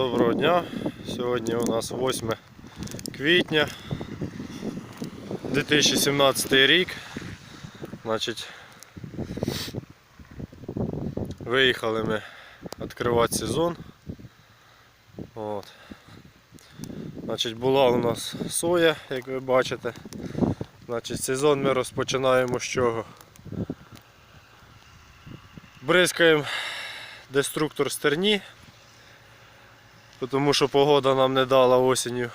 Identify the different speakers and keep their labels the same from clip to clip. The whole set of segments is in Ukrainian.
Speaker 1: Доброго дня. Сьогодні у нас 8 квітня 2017 рік. Значить, виїхали ми відкривати сезон. От. Значить, була у нас соя, як ви бачите. Значить, сезон ми розпочинаємо з чого? Бризкаємо деструктор стерні, тому що погода нам не дала осінню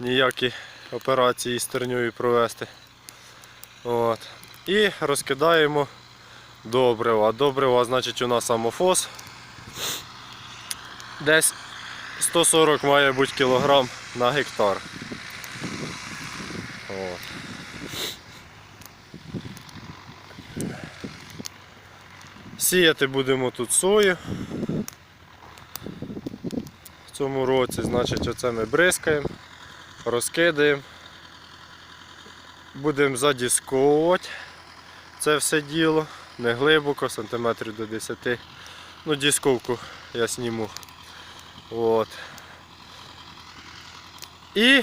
Speaker 1: ніякі операції з стернею провести. От. І розкидаємо добрива. Добрива, значить, у нас амофос. Десь 140 має бути кілограм на гектар. От. Сіяти будемо тут сою. Цьому році, значить, оце ми бризкаємо, розкидаємо. Будемо задісковувати це все діло. Не глибоко, сантиметрів до 10. Ну, дісковку я сніму. От. І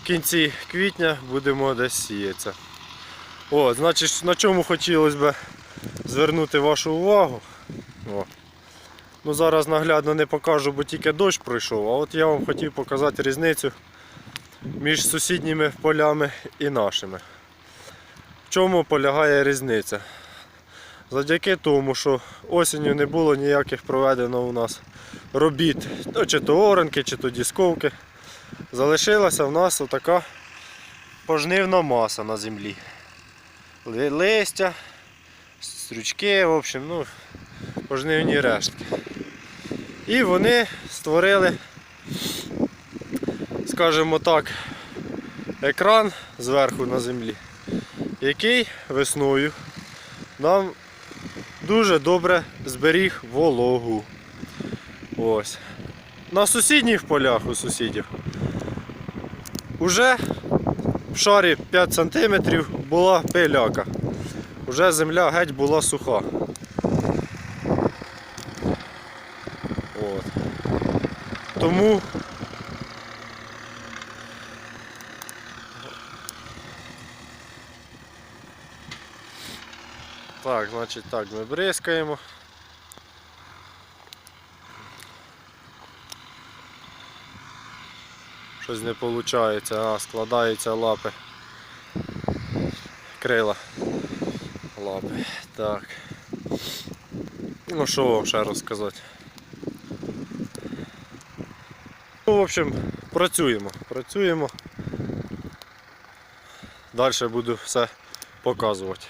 Speaker 1: в кінці квітня будемо десь сіятися. О, значить, на чому хотілося б звернути вашу увагу. О. Ну, зараз наглядно не покажу, бо тільки дощ пройшов. А от я вам хотів показати різницю між сусідніми полями і нашими. В чому полягає різниця? Завдяки тому, що осінню не було ніяких проведено у нас робіт, ну, чи то оранки, чи то дісковки. Залишилася в нас отака пожнивна маса на землі. Ли- Листя, стрючки, в общем, ну, пожнивні рештки. І вони створили, скажімо так, екран зверху на землі, який весною нам дуже добре зберіг вологу. Ось. На сусідніх полях у сусідів уже в шарі 5 см була пиляка. Уже земля геть була суха. От. Тому Так, значить так, ми бризкаємо. Щось не виходить, а складаються лапи. Крила. Лапи. Так. Ну що вам ще розказати? Ну, в общем, працюємо. Працюємо. Далі буду все показувати.